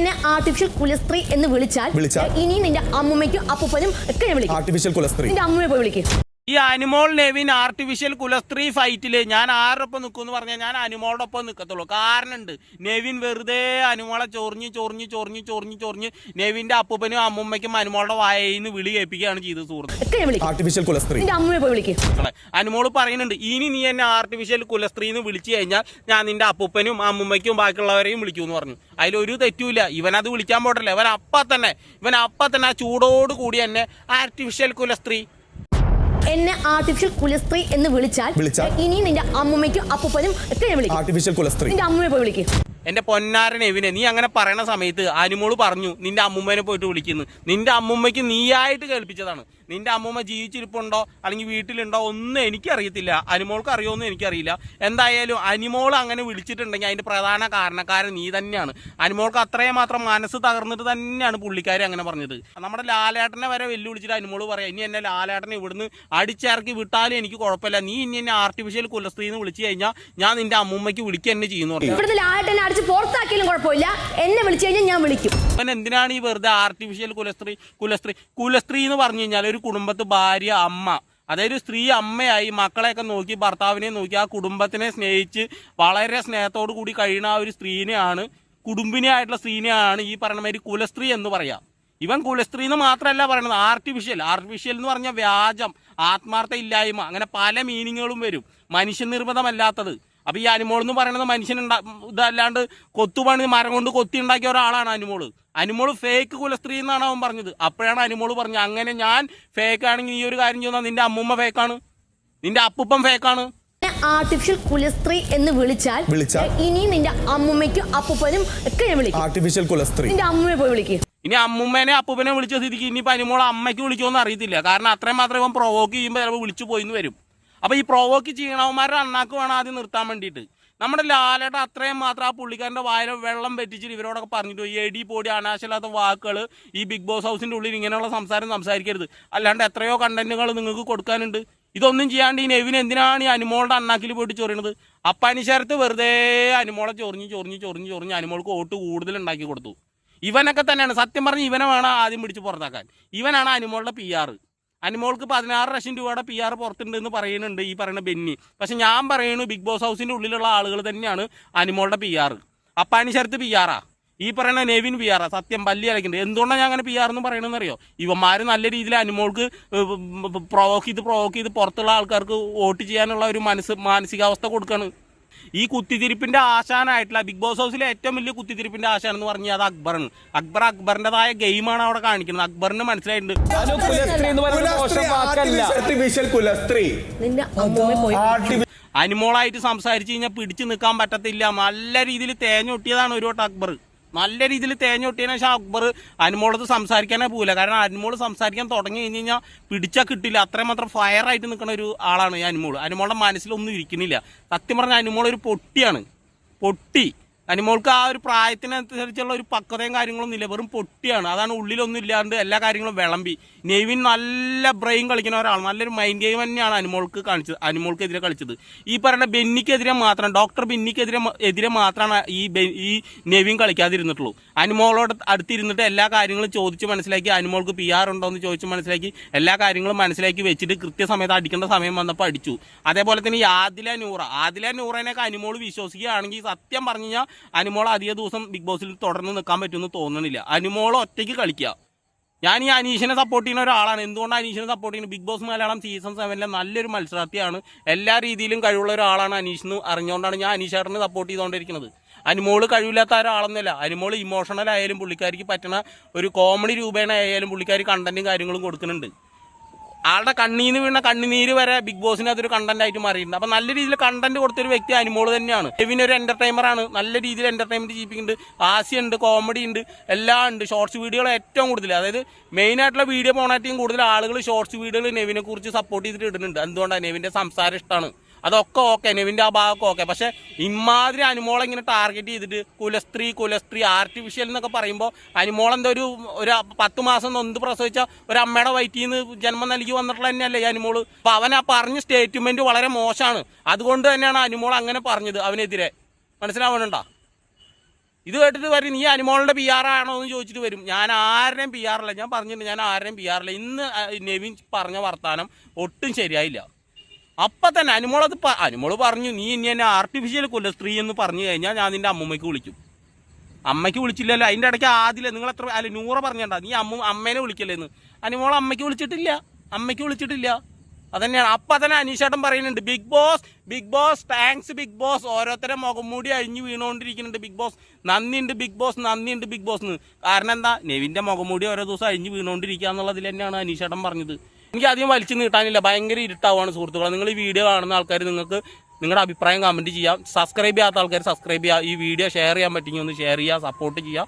എന്നെ ആർട്ടിഫിഷ്യൽ കുലസ്ത്രീ എന്ന് വിളിച്ചാൽ? ഇനി നിന്റെ അമ്മൂമ്മയ്ക്കും അപ്പൂപ്പനും ഒക്കെ വിളിക്കും. ആർട്ടിഫിഷ്യൽ കുലസ്ത്രീ. നിന്റെ അമ്മയെ പോയി വിളിക്കും. ഈ അനിമോൾ നെവിൻ ആർട്ടിഫിഷ്യൽ കുലസ്ത്രീ ഫൈറ്റിൽ ഞാൻ ആരോടൊപ്പം നിൽക്കും എന്ന് പറഞ്ഞാൽ ഞാൻ അനിമോളോടൊപ്പം ഒപ്പം നിൽക്കത്തുള്ളൂ കാരണമുണ്ട് നെവിൻ വെറുതെ അനിമോളെ ചൊറിഞ്ഞ് ചൊറിഞ്ഞ് ചൊറിഞ്ഞ് ചൊറിഞ്ഞ് ചൊറിഞ്ഞ് നെവിന്റെ അപ്പൂപ്പനും അമ്മുമ്മയ്ക്കും അനിമോളുടെ വായയിൽ നിന്ന് വിളി കേൾപ്പിക്കുകയാണ് ചെയ്തത് സുഹൃത്ത്. ആർട്ടിഫിഷ്യൽ കുലസ്ത്രീ. മക്കളെ പറയുന്നുണ്ട് ഇനി നീ എന്നെ ആർട്ടിഫിഷ്യൽ കുലസ്ത്രീന്ന് വിളിച്ചു കഴിഞ്ഞാൽ ഞാൻ നിന്റെ അപ്പൂപ്പനും അമ്മുമ്മയ്ക്കും ബാക്കിയുള്ളവരെയും വിളിക്കൂ എന്ന് പറഞ്ഞു അതിലൊരു തെറ്റുമില്ല. ഇവനത് വിളിക്കാൻ പോട്ടല്ല? ഇവൻ അപ്പ തന്നെ ഇവൻ അപ്പ തന്നെ ആ ചൂടോട് കൂടി എന്നെ ആർട്ടിഫിഷ്യൽ കുലസ്ത്രീ എന്നെ ആർട്ടിഫിഷ്യൽ കുലസ്ത്രീ എന്ന് വിളിച്ചാൽ വിളിച്ചാൽ? ഇനി നിന്റെ അമ്മൂമ്മയ്ക്കും അപ്പൂപ്പനും ഒക്കെ വിളിക്കും. ആർട്ടിഫിഷ്യൽ കുലസ്ത്രീ. നിന്റെ അമ്മൂമ്മയെ പോയി വിളിക്കും. എന്റെ പൊന്നാരൻ എവിനെ നീ അങ്ങനെ പറയണ സമയത്ത് അനുമോൾ പറഞ്ഞു നിന്റെ അമ്മുമ്മേനെ പോയിട്ട് വിളിക്കുന്നു. നിന്റെ അമ്മുമ്മയ്ക്ക് നീയായിട്ട് കേൾപ്പിച്ചതാണ്. നിന്റെ അമ്മുമ്മ ജീവിച്ചിരിപ്പുണ്ടോ? അല്ലെങ്കിൽ വീട്ടിലുണ്ടോ? ഒന്നും എനിക്കറിയത്തില്ല. അനുമോൾക്ക് അറിയുമെന്നും എനിക്കറിയില്ല. എന്തായാലും അനിമോൾ അങ്ങനെ വിളിച്ചിട്ടുണ്ടെങ്കിൽ അതിന്റെ പ്രധാന കാരണക്കാരൻ നീ തന്നെയാണ്. അനുമോൾക്ക് അത്രയും മാത്രം മനസ്സ് തകർന്നിട്ട് തന്നെയാണ് പുള്ളിക്കാരി അങ്ങനെ പറഞ്ഞത്. നമ്മുടെ ലാലേട്ടനെ വരെ വെല്ലുവിളിച്ചിട്ട് അനിമോൾ പറയാം ഇനി എന്നെ ലാലേട്ടനെ ഇവിടുന്ന് അടിച്ചിറക്കി വിട്ടാലും എനിക്ക് കുഴപ്പമില്ല. നീ ഇനി എന്നെ ആർട്ടിഫിഷ്യൽ കുലസ്ത്രീ എന്ന് വിളിച്ചു കഴിഞ്ഞാൽ ഞാൻ നിന്റെ അമ്മൂമ്മയ്ക്ക് വിളിക്കുക തന്നെ ചെയ്യുന്നു ഇവിടുത്തെ എന്നെ അടിച്ച് പുറത്താക്കിയാലും കുഴപ്പമില്ല. എന്നെ വിളിച്ചു കഴിഞ്ഞാൽ ഞാൻ വിളിക്കും. അവൻ എന്തിനാണ് ഈ വെറുതെ ആർട്ടിഫിഷ്യൽ കുലസ്ത്രീ കുലസ്ത്രീ കുലസ്ത്രീ എന്ന് പറഞ്ഞു കഴിഞ്ഞാൽ ഒരു കുടുംബത്ത് ഭാര്യ അമ്മ. അതായത് സ്ത്രീ അമ്മയായി മക്കളെയൊക്കെ നോക്കി ഭർത്താവിനെ നോക്കി ആ കുടുംബത്തിനെ സ്നേഹിച്ച് വളരെ സ്നേഹത്തോടു കൂടി കഴിയുന്ന ആ ഒരു സ്ത്രീനെയാണ് കുടുംബിനിയായിട്ടുള്ള സ്ത്രീനെയാണ് ഈ പറയുന്ന മാതിരി കുലസ്ത്രീ എന്ന് പറയാം. ഇവൻ കുലസ്ത്രീ എന്ന് മാത്രമല്ല പറയുന്നത് ആർട്ടിഫിഷ്യൽ ആർട്ടിഫിഷ്യൽ എന്ന് പറഞ്ഞാൽ വ്യാജം ആത്മാർത്ഥ ഇല്ലായ്മ. അങ്ങനെ പല മീനിങ്ങുകളും വരും. മനുഷ്യനിർമ്മിതമല്ലാത്തത്. അപ്പൊ ഈ അനിമോൾ എന്ന് പറയുന്നത് മനുഷ്യൻ ഇതല്ലാണ്ട് കൊത്തുപണി മരം കൊണ്ട് കൊത്തി ഉണ്ടാക്കിയ ഒരാളാണ് അനിമോൾ അനിമോൾ ഫേക്ക് കുലസ്ത്രീ എന്നാണ് അവൻ പറഞ്ഞത്. അപ്പോഴാണ് അനിമോൾ പറഞ്ഞത് അങ്ങനെ ഞാൻ ഫേക്ക് ആണെങ്കിൽ ഈ ഒരു കാര്യം ചെയ്യുന്ന നിന്റെ അമ്മൂമ്മ ഫേക്കാണ് നിന്റെ അപ്പൂപ്പം ഫേക്കാണ് എന്നെ ആർട്ടിഫിഷ്യൽ കുലസ്ത്രീ എന്ന് വിളിച്ചാൽ വിളിച്ചാൽ? ഇനി നിന്റെ അമ്മൂമ്മയ്ക്കും അപ്പൂപ്പനും ഒക്കെ ഞാൻ വിളിക്കും. ആർട്ടിഫിഷ്യൽ കുലസ്ത്രീ. നിന്റെ അമ്മൂമ്മയെ പോയി വിളിക്കും. ഇനി അമ്മൂമ്മേനെ അപ്പൂപ്പനെ വിളിച്ച സ്ഥിതിക്ക് ഇനിയിപ്പോൾ അനിമോൾ അമ്മയ്ക്ക് വിളിക്കുമെന്ന് അറിയത്തില്ല. കാരണം അത്രയും മാത്രമേ ഇവൻ പ്രൊവോക്ക് ചെയ്യുമ്പോൾ ചിലപ്പോൾ വിളിച്ചു പോയിന്ന് വരും. അപ്പോൾ ഈ പ്രൊവോക്ക് ചെയ്യണവന്മാരുടെ അണ്ണാക്ക് വേണം ആദ്യം നിർത്താൻ വേണ്ടിയിട്ട്. നമ്മുടെ ലാലേട്ട അത്രയും മാത്രം ആ പുള്ളിക്കാരന്റെ വായിലെ വെള്ളം വെറ്റിച്ചിട്ട് ഇവരോടൊക്കെ പറഞ്ഞിട്ട് ഈ എടി പൊടി അനാശമില്ലാത്ത വാക്കുകൾ ഈ ബിഗ് ബോസ് ഹൗസിന്റെ ഉള്ളിൽ ഇങ്ങനെയുള്ള സംസാരം സംസാരിക്കരുത്. അല്ലാണ്ട് എത്രയോ കണ്ടന്റുകൾ നിങ്ങൾക്ക് കൊടുക്കാനുണ്ട്. ഇതൊന്നും ചെയ്യാണ്ട് ഈ നെവിന് എന്തിനാണ് ഈ അനുമോളുടെ അണ്ണാക്കിൽ പോയിട്ട് ചൊറിയണത്? അപ്പനിശരത്ത് വെറുതെ അനുമോളെ ചൊറിഞ്ഞ് ചൊറിഞ്ഞ് ചൊറിഞ്ഞ് ചൊറിഞ്ഞ് അനുമോൾക്ക് വോട്ട് കൂടുതൽ ഉണ്ടാക്കി കൊടുത്തു. ഇവനൊക്കെ തന്നെയാണ്. സത്യം പറഞ്ഞ് ഇവനെ വേണം ആദ്യം പിടിച്ച് പുറത്താക്കാൻ. ഇവനാണ് അനുമോളുടെ പി ആർ അനുമോൾക്ക് പതിനാറ് ലക്ഷം രൂപയുടെ പി ആർ പുറത്തുണ്ടെന്ന് പറയുന്നുണ്ട് ഈ പറയുന്ന ബെന്നി. പക്ഷെ ഞാൻ പറയുന്നു ബിഗ് ബോസ് ഹൗസിന്റെ ഉള്ളിലുള്ള ആളുകൾ തന്നെയാണ് അനുമോളുടെ P R Appani Sarath P ആറാ ഈ പറയുന്ന നെവിൻ പി ആറാ സത്യം പല്ലി അലക്കുന്നുണ്ട് എന്തുകൊണ്ടാണ് ഞാൻ അങ്ങനെ പി ആർ എന്ന് പറയണമെന്ന് അറിയോ ഇവന്മാർ നല്ല രീതിയിൽ അനുമോൾക്ക് പ്രൊവോക്ക് ചെയ്ത് പ്രൊവോക്ക് ചെയ്ത് പുറത്തുള്ള ആൾക്കാർക്ക് വോട്ട് ചെയ്യാനുള്ള ഒരു മനസ്സ് മാനസികാവസ്ഥ കൊടുക്കാണ്. ഈ കുത്തിത്തിരിപ്പിന്റെ ആശാനായിട്ടുള്ള ബിഗ് ബോസ് ഹൗസിലെ ഏറ്റവും വലിയ കുത്തിത്തിരിപ്പിന്റെ ആശാൻ എന്ന് പറഞ്ഞാൽ അത് അക്ബറാണ്. അക്ബർ അക്ബറിന്റേതായ ഗെയിമാണ് അവിടെ കാണിക്കുന്നത്. അക്ബറിന് മനസ്സിലായിട്ടുണ്ട്. അനിമോളായിട്ട് സംസാരിച്ച് കഴിഞ്ഞാൽ പിടിച്ചു നിൽക്കാൻ പറ്റത്തില്ല. നല്ല രീതിയിൽ തേഞ്ഞൊട്ടിയതാണ് ഒരു വട്ടം അക്ബർ. നല്ല രീതിയിൽ തേഞ്ഞൊട്ടിയതിനു ശേഷം അക്ബർ അനുമോളത്ത് സംസാരിക്കാനേ പോകില്ല കാരണം അനുമോൾ സംസാരിക്കാൻ തുടങ്ങി കഴിഞ്ഞ് കഴിഞ്ഞാൽ പിടിച്ചാൽ കിട്ടില്ല. അത്രയും മാത്രം ഫയറായിട്ട് നിൽക്കുന്ന ഒരു ആളാണ് ഈ അനുമോൾ അനുമോളുടെ മനസ്സിലൊന്നും ഇരിക്കുന്നില്ല. സത്യം പറഞ്ഞാൽ അനുമോൾ ഒരു പൊട്ടിയാണ്. പൊട്ടി. അനിമോൾക്ക് ആ ഒരു പ്രായത്തിനനുസരിച്ചുള്ള ഒരു പക്വതയും കാര്യങ്ങളൊന്നും ഇല്ല. വെറും പൊട്ടിയാണ്. അതാണ് ഉള്ളിലൊന്നും ഇല്ലാണ്ട് എല്ലാ കാര്യങ്ങളും വിളമ്പി. നെയ്വിൻ നല്ല ബ്രെയിൻ കളിക്കുന്ന ഒരാൾ നല്ലൊരു മൈൻഡ് ഗെയിം തന്നെയാണ് അനിമോൾക്ക് കാണിച്ചത് അനിമോൾക്കെതിരെ കളിച്ചത്. ഈ പറയുന്ന ബെന്നിക്കെതിരെ മാത്രം ഡോക്ടർ ബെന്നിക്കെതിരെ എതിരെ മാത്രമാണ് ഈ ഈ നെവിൻ കളിക്കാതിരുന്നിട്ടുള്ളൂ. അനിമോളോട് അടുത്തിരുന്നിട്ട് എല്ലാ കാര്യങ്ങളും ചോദിച്ച് മനസ്സിലാക്കി അനിമോൾക്ക് പി ആർ ഉണ്ടോ എന്ന് ചോദിച്ച് മനസ്സിലാക്കി എല്ലാ കാര്യങ്ങളും മനസ്സിലാക്കി വെച്ചിട്ട് കൃത്യസമയത്ത് അടിക്കേണ്ട സമയം വന്നപ്പോൾ അടിച്ചു. അതേപോലെ തന്നെ ഈ ആദില നൂറ. ആദില നൂറേനൊക്കെ അനിമോൾ വിശ്വസിക്കുകയാണെങ്കിൽ സത്യം പറഞ്ഞു കഴിഞ്ഞാൽ അനിമോൾ അധിക ദിവസം ബിഗ് ബോസിൽ തുടർന്ന് നിൽക്കാൻ പറ്റുമെന്ന് തോന്നുന്നില്ല അനിമോൾ ഒറ്റയ്ക്ക് കളിക്കുക ഞാൻ ഈ അനീഷിനെ സപ്പോർട്ട് ചെയ്യുന്ന ഒരാളാണ്. എന്തുകൊണ്ട് അനീഷിനെ സപ്പോർട്ട് ചെയ്യുന്നത്? ബിഗ് ബോസ് മലയാളം സീസൺ സെവനിലെ നല്ലൊരു മത്സരാർത്ഥിയാണ്. എല്ലാ രീതിയിലും കഴിവുള്ള ഒരാളാണ് അനീഷ് എന്ന് അറിഞ്ഞുകൊണ്ടാണ് ഞാൻ അനീഷാറിനെ സപ്പോർട്ട് ചെയ്തുകൊണ്ടിരിക്കുന്നത്. അനുമോൾ കഴിവില്ലാത്ത ഒരാളൊന്നുമല്ല. അനുമോൾ ഇമോഷണൽ ആയാലും പുള്ളിക്കാരിക്ക് പറ്റണ ഒരു കോമഡി രൂപേണ ആയാലും പുള്ളിക്കാർ കണ്ടന്റും കാര്യങ്ങളും കൊടുക്കുന്നുണ്ട്. ആളുടെ കണ്ണീന്ന് വീണ കണ്ണുനീര് വരെ ബിഗ് ബോസിന് അതൊരു കണ്ടന്റ് ആയിട്ട് മാറിയിട്ടുണ്ട്. അപ്പൊ നല്ല രീതിയിൽ കണ്ടന്റ് കൊടുത്തൊരു വ്യക്തി അനുമോൾ തന്നെയാണ്. കെവിൻ ഒരു എന്റർടൈനർ ആണ്. നല്ല രീതിയിൽ എന്റർടൈൻമെന്റ് ചെയ്യിപ്പിക്കുന്നുണ്ട്. ഹാസ്യമുണ്ട് കോമഡി ഉണ്ട് എല്ലാം ഉണ്ട്. ഷോർട്സ് വീഡിയോകൾ ഏറ്റവും കൂടുതൽ അതായത് മെയിൻ ആയിട്ടുള്ള വീഡിയോ പോണായിട്ടും കൂടുതൽ ആളുകൾ ഷോർട്സ് വീഡിയോകൾ നെവിനെ കുറിച്ച് സപ്പോർട്ട് ചെയ്തിട്ട് ഇടുന്നുണ്ട്. എന്തുകൊണ്ടാണ് നെവിന്റെ സംസാരം ഇഷ്ടമാണ് അതൊക്കെ ഓക്കെ നെവിന്റെ ആ ഭാഗമൊക്കെ ഓക്കെ പക്ഷെ ഇമാതിരി അനുമോളെ ഇങ്ങനെ ടാർഗറ്റ് ചെയ്തിട്ട് കുലസ്ത്രീ കുലസ്ത്രീ ആർട്ടിഫിഷ്യൽ എന്നൊക്കെ പറയുമ്പോൾ അനുമോളെന്താ ഒരു ഒരു പത്ത് മാസം നൊന്ത് പ്രസവിച്ച ഒരു അമ്മയുടെ വയറ്റിൽ നിന്ന് ജന്മം നൽകി വന്നിട്ടുള്ള തന്നെയല്ലേ ഈ അനുമോൾ അപ്പൊ അവൻ ആ പറഞ്ഞ സ്റ്റേറ്റ്മെന്റ് വളരെ മോശമാണ്. അതുകൊണ്ട് തന്നെയാണ് അനുമോൾ അങ്ങനെ പറഞ്ഞത് അവനെതിരെ. മനസ്സിലാവണുണ്ടോ ഇത് കേട്ടിട്ട് വരും നീ അനുമോളുടെ പി ആർ ആണോ? എന്ന് ചോദിച്ചിട്ട് വരും. ഞാൻ ആരുടെയും പി ആറില്ല ഞാൻ പറഞ്ഞിട്ടുണ്ട് ഞാൻ ആരുടെയും പി ആറില്ല ഇന്ന് നെവിൻ പറഞ്ഞ വർത്തമാനം ഒട്ടും ശരിയായില്ല. അപ്പൊ തന്നെ അനുമോളത് അനുമോൾ പറഞ്ഞു നീ ഇനി എന്നെ ആർട്ടിഫിഷ്യൽ കൊല്ല സ്ത്രീ എന്ന് പറഞ്ഞു കഴിഞ്ഞാൽ ഞാൻ നിന്റെ അമ്മമ്മയ്ക്ക് വിളിക്കും. അമ്മയ്ക്ക് വിളിച്ചില്ലല്ലോ അതിന്റെ ഇടയ്ക്ക് ആദ്യം നിങ്ങൾ എത്ര അല്ല നൂറ പറഞ്ഞണ്ട നീ അമ്മ അമ്മേനെ വിളിക്കല്ലേന്ന്. അനുമോൾ അമ്മയ്ക്ക് വിളിച്ചിട്ടില്ല അമ്മയ്ക്ക് വിളിച്ചിട്ടില്ല. അതന്നെയാണ്. അപ്പൊ തന്നെ അനീഷേട്ടൻ പറയുന്നുണ്ട് Bigg Boss Bigg Boss thanks Bigg Boss ഓരോരുത്തരെ മുഖംമൂടി അഴിഞ്ഞു വീണുകൊണ്ടിരിക്കുന്നുണ്ട് ബിഗ് ബോസ് നന്ദിയുണ്ട് ബിഗ് ബോസ് നന്ദിയുണ്ട് ബിഗ് ബോസ് എന്ന്. കാരണം എന്താ നെവിന്റെ മുഖംമൂടി ഓരോ ദിവസം അഴിഞ്ഞു വീണുകൊണ്ടിരിക്കുക എന്നുള്ളതിൽ തന്നെയാണ് അനീഷേട്ടൻ പറഞ്ഞത്. എനിക്ക് അധികം വലിച്ചു നീട്ടാനില്ല. ഭയങ്കര ഇരുട്ടാവുകയാണ് സുഹൃത്തുക്കളെ. നിങ്ങൾ ഈ വീഡിയോ കാണുന്ന ആൾക്കാർ നിങ്ങൾക്ക് നിങ്ങളുടെ അഭിപ്രായം കമന്റ് ചെയ്യാം. സബ്സ്ക്രൈബ് ചെയ്യാത്ത ആൾക്കാർ സബ്സ്ക്രൈബ് ചെയ്യുക ഈ വീഡിയോ ഷെയർ ചെയ്യാൻ പറ്റുമെങ്കിൽ ഒന്ന് ഷെയർ ചെയ്യുക സപ്പോർട്ട് ചെയ്യുക.